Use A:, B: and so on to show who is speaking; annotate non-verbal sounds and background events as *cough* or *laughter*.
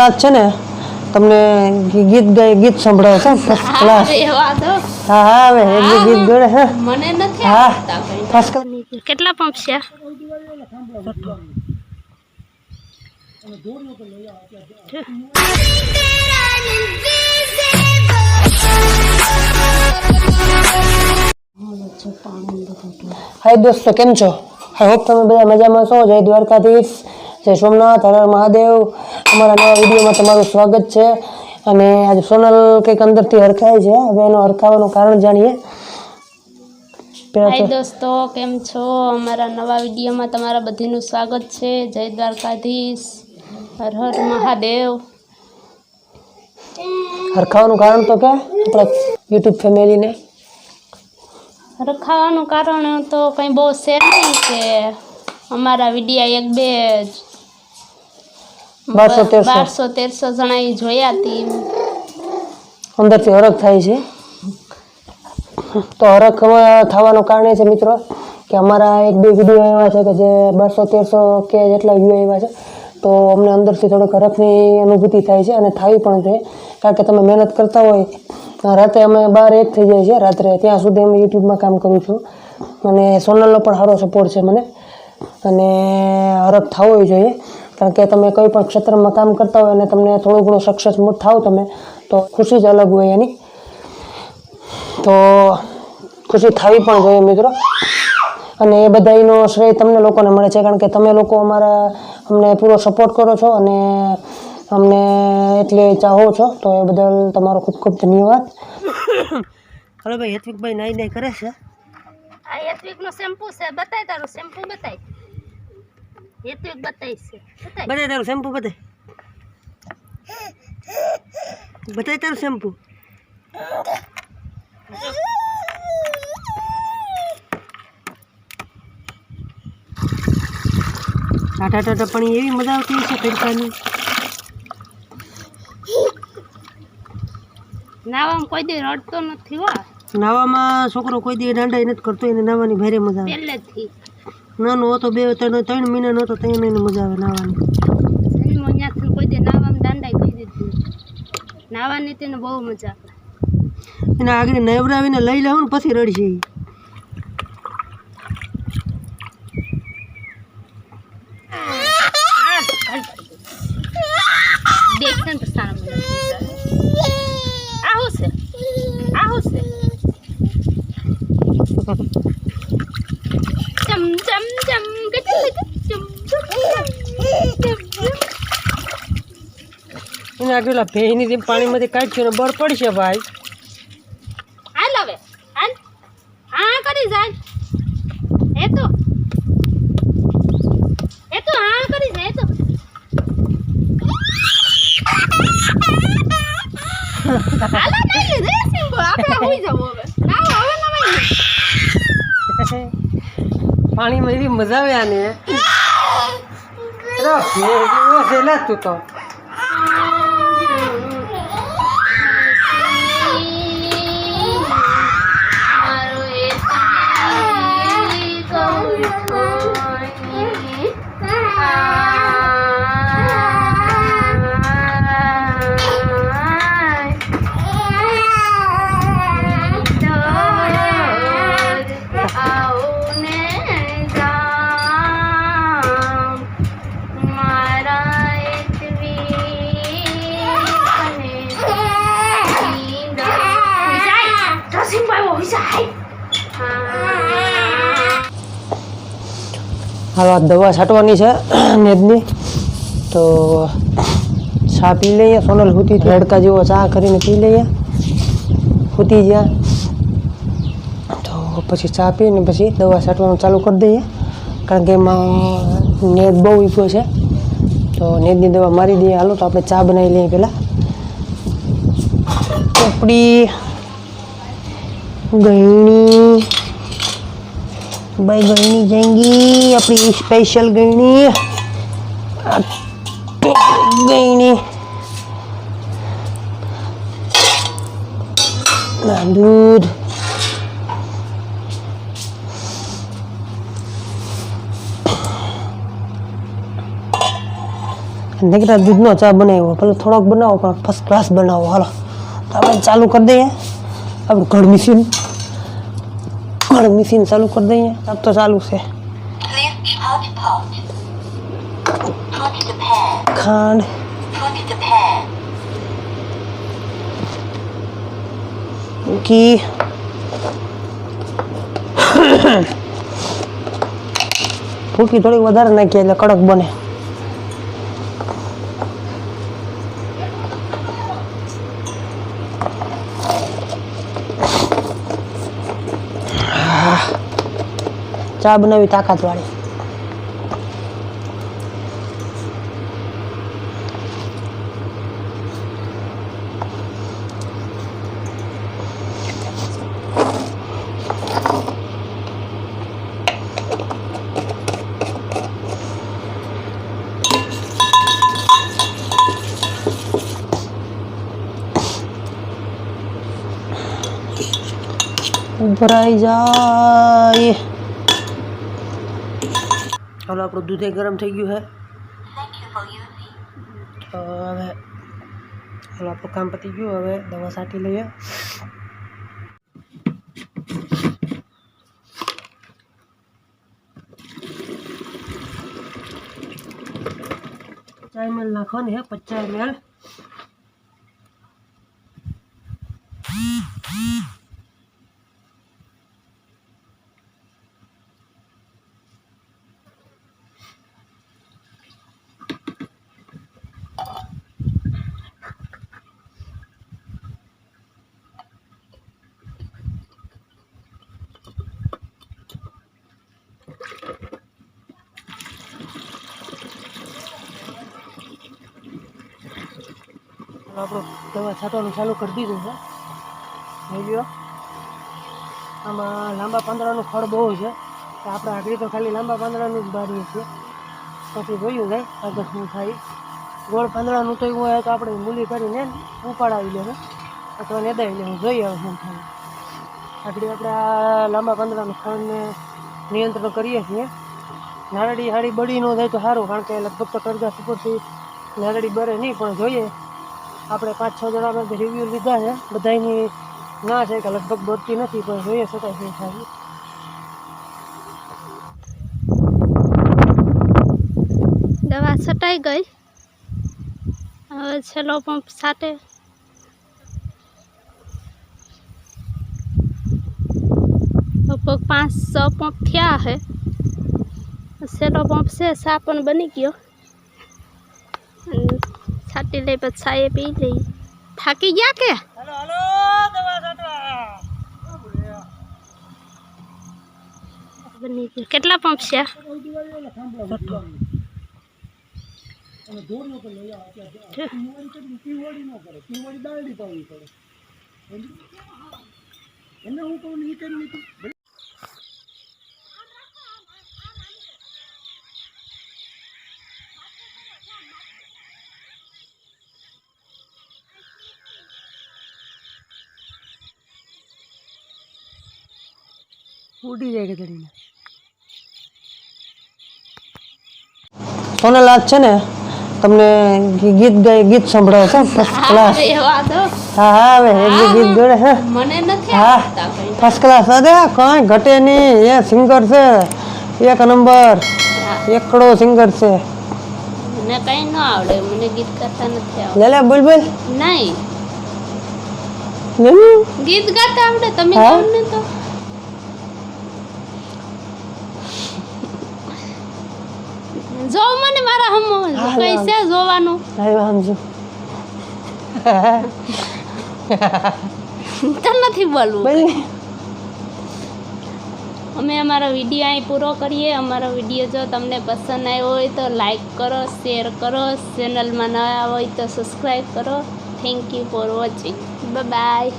A: Class છે ને તમને ગીત ગાય ગીત સંભળાવે છે? ફર્સ્ટ ક્લાસ હા હા હવે એક ગીત ગળે હે.
B: મને નથી
A: હા ફર્સ્ટ ક્લાસ
B: કેટલા પંપ છે?
A: હાય દોસ્તો કેમ છો? આઈ હોપ તમે બધા મજામાં છો. જય દ્વારકાધીશ. જય સોમનાથ હર મહાદેવ. અમારા નવા વિડીયોમાં તમારું સ્વાગત છે. અને આજે સોનલ કંઈક અંદરથી હરખાય છે હવે એનો હરખાવાનું કારણ જાણીએ.
B: હાય દોસ્તો કેમ છો? અમારા નવા વિડીયોમાં તમારા બધીનું સ્વાગત છે. જય દ્વારકાધીશ હર હર મહાદેવ.
A: હરખાવાનું કારણ તો કે આપણા યુટ્યુબ ફેમિલીને?
B: રખાવાનું કારણ તો કંઈ બહુ છે નહીં કે અમારા વિડીયા એક બે
A: બારસો તેરસો.
B: બારસો તેરસો જણા એ જોયા હતી
A: અંદરથી હરખ થાય છે. તો હરખ થવાનું કારણ એ છે મિત્રો કે અમારા એક બે વીડિયો એવા છે કે જે બસો તેરસો કે જેટલા વ્યૂ આવ્યા છે. તો અમને અંદરથી થોડોક હરખની અનુભૂતિ થાય છે અને થાવી પણ છે. કારણ કે તમે મહેનત કરતા હોય રાતે અમે બાર એક થઈ જાય છે રાત્રે. ત્યાં સુધી અમે યુટ્યુબમાં કામ કરું છું. અને સોનલનો પણ સારો સપોર્ટ છે મને. અને હરખ થવો જોઈએ. કારણ કે તમે કોઈ પણ ક્ષેત્રમાં કામ કરતા હોય અને તમને થોડું ઘણું સક્સેસ થાવ તમે તો ખુશી જ અલગ હોય એની. તો ખુશી થવી પણ જોઈએ મિત્રો. અને એ બધાનો શ્રેય તમને લોકોને મળે છે કારણ કે તમે લોકો અમારા અમને પૂરો સપોર્ટ કરો છો અને અમને એટલે ચાહો છો તો એ બદલ તમારો ખૂબ ખૂબ ધન્યવાદ. *coughs* હલો ભાઈ હેતવિકભાઈ નાઈ નાઈ કરે છે?
B: આ હેતવિકનો શેમ્પુ છે બતાય તારું શેમ્પુ બતાય. બતાય છે. બતાય.
A: બતાય તારું શેમ્પુ બતાય. બતાય તારું શેમ્પુ. ટાટા ટાટા પણ એવી મજા આવતી છે તડકાની
B: નાવામાં કોઈ દી રડતો નથી હો.
A: નાવામાં છોકરો કોઈ દી દાંડા નથી કરતો એને નાવાની ભારે મજા આવે.
B: પહેલેથી.
A: નાનો હતો બે ત્રણ ત્રણ મહિનાનો હતો ત્રણ મહિને મજા આવે નાવાની.
B: કોઈ દી નાવામાં દાંડાઈ કરી દીધી નાવાની તેને બહુ મજા આવે.
A: એને આગળ નવરાવીને લઈ લેવું ને પછી રડશે ઈ.
B: દેખને તો સારા મને આ શું છે આ શું છે ચમ ચમ ચમ ગચમ ગચમ ચમ ચમ
A: એને આગળ ઓલા ભેંની જેમ પાણીમાંથી કાઢશું ને બર પડશે ભાઈ.
B: હાલ હવે હાલ. હા કરી જાય. એ તો. એ તો હા કરી જાય એ તો. હાલો નહીં લીધે સિમ્બો આપણે હોઈ જવું હવે. ના હવે નવાઈ
A: પાણીમાં એવી મજા આવે આને. *laughs* તું તો. હાલો દવા છાંટવાની છે, નેદની. તો ચા પી લઈએ, સોનલ હુતી હડકા જેવો ચા કરીને પી લઈએ. હુતી ગયા. તો પછી ચા પીને પછી દવા છાંટવાનું ચાલુ કરી દઈએ. કારણ કે એમાં નેદ બહુ ઈગો છે. તો નેદની દવા મારી દઈએ. હાલો, તો આપણે ચા બનાવી લઈએ પહેલાં. ચોપડી ગયણી ભાઈ ગયણી જાएंगी આપણી સ્પેશિયલ ગયણી આ તો ગયણી ના દૂધ નકરા દૂધનો ચા બનાવ્યો ભલે થોડોક બનાવો પણ ફર્સ્ટ ક્લાસ બનાવો હાલો તો આપણે ચાલુ કરી દઈએ આપણું ઘર મશીન ઘર મશીન ચાલુ કરી દઈએ આપ તો ચાલુ છે
C: Lift hot pot. Put the pan.
A: ખાંડ
C: Put the pan.
A: ઘી *coughs* ભૂકી થોડી વધારે નાખીએ એટલે કડક બને ચા બનાવી તાકાત વાળી ભરાઈ જાય ચાલો આપણું દૂધે ગરમ થઈ ગયું છે. તો હવે ચાલો આપણું કામ પતી ગયું. હવે દવા સાટી લઈએ. પચાસ ml નાખવાની છે પચાસ ml આપણું દવા છાંટવાનું ચાલુ કરી દીધું છે. લ્યો. આમાં લાંબા પાંદડાનું ફળ બહુ છે. તો આપણે આગળ તો ખાલી લાંબા પાંદડાનું જ બારીએ છીએ. પછી જોયું જાય આગળ શું થાય. ગોળ પાંદડાનું તો એવું હોય તો આપણે મૂલી કરીને ઉપાડાવી લેવું. અથવા નેદાવી લેવું. જોઈએ હવે શું થાય. આગળ આપણે આ લાંબા પાંદડાનું ફળને નિયંત્રણ કરીએ છીએ. નારળી હાડી બળી ન થાય તો સારું, કારણ કે લગભગ તો કરજા સુપરથી નારળી બરે નહીં, પણ જોઈએ. આપણે પાંચ છ જણા રિવ્યૂ લીધા છે. બધાની ના છે કે લગભગ બોલતી નથી, પણ જોઈએ છતાં શું થાય
B: દવા છટાઈ ગઈ. હવે છેલ્લો પંપ સાથે. લગભગ પાંચ છ પંપ થયા છે. છેલ્લો પંપ છે સાપણ બની ગયો. છાંટી લઈ પછી છાએ પી લઈ. થાકી ગયા કે? બની ગયો. કેટલા પંપ છે?
A: ઉડી જાય ગધડીને. સોનલ આજ છે ને તમને ગીત ગાય ગીત સંભળાવે છે ફર્સ્ટ ક્લાસ હા હા હવે એટલે ગીત ગળે હે
B: મને નથી
A: હા ફર્સ્ટ ક્લાસ અરે કાંઈ ઘટે નહીં. એ સિંગર છે. એક નંબર એકડો સિંગર છે.
B: મને કઈ ન આવડે. મને ગીત ગાતા નથી આવડે
A: લે લે બોલ બોલ.
B: નહીં. ગીત ગાતા આવડે? તમે
A: હા?
B: ને તો. જો મને મારા હમ. કઈ છે જોવાનું?
A: આવ્યો સમજો
B: તન નથી બોલવું.
A: બોલ
B: અમે અમારો વીડિયો અહીં પૂરો કરીએ. અમારો વીડિયો જો તમને પસંદ આવ્યો હોય તો લાઈક કરો શેર કરો. ચેનલમાં નવા હોય તો સબસ્ક્રાઈબ કરો. Thank you for watching bye